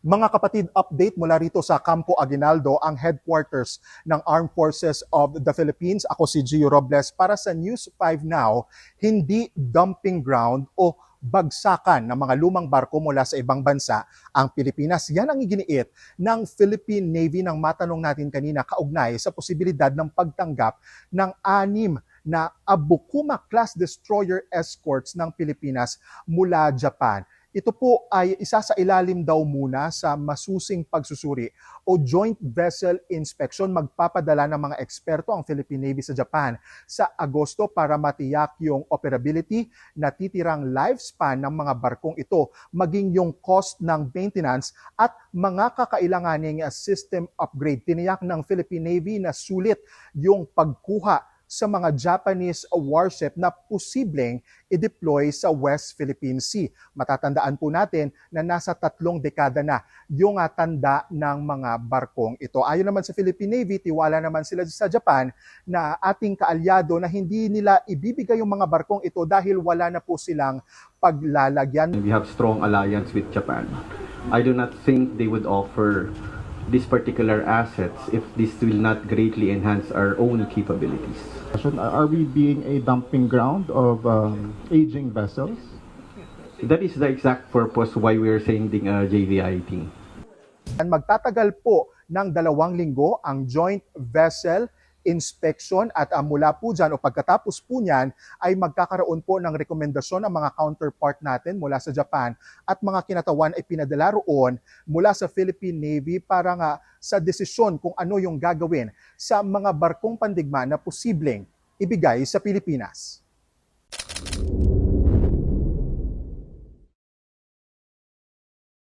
Mga kapatid, update mula rito sa Campo Aguinaldo, ang headquarters ng Armed Forces of the Philippines. Ako si Gio Robles para sa News 5 Now. Hindi dumping ground o bagsakan ng mga lumang barko mula sa ibang bansa ang Pilipinas. Yan ang iginiit ng Philippine Navy ng matanong natin kanina kaugnay sa posibilidad ng pagtanggap ng anim na Abukuma-class destroyer escorts ng Pilipinas mula Japan. Ito po ay isa sa ilalim daw muna sa masusing pagsusuri o joint vessel inspection. Magpapadala ng mga eksperto ang Philippine Navy sa Japan sa Agosto para matiyak yung operability, natitirang lifespan ng mga barkong ito, maging yung cost ng maintenance at mga kakailanganing system upgrade. Tiniyak ng Philippine Navy na sulit yung pagkuha sa mga Japanese warship na posibleng i-deploy sa West Philippine Sea. Matatandaan po natin na nasa tatlong dekada na yung uh, tanda ng mga barkong ito. Ayon naman sa Philippine Navy, tiwala naman sila sa Japan na ating kaalyado na hindi nila ibibigay yung mga barkong ito dahil wala na po silang paglalagyan. We have strong alliance with Japan. I do not think they would offer these particular assets if this will not greatly enhance our own capabilities. Are we being a dumping ground of um, aging vessels? That is the exact purpose why we are sending a JVIT. Magtatagal po ng dalawang linggo ang joint vessel inspection at uh, mula po dyan o pagkatapos po niyan ay magkakaroon po ng rekomendasyon ng mga counterpart natin mula sa Japan at mga kinatawan ay pinadala roon mula sa Philippine Navy para nga sa desisyon kung ano yung gagawin sa mga barkong pandigma na posibleng ibigay sa Pilipinas.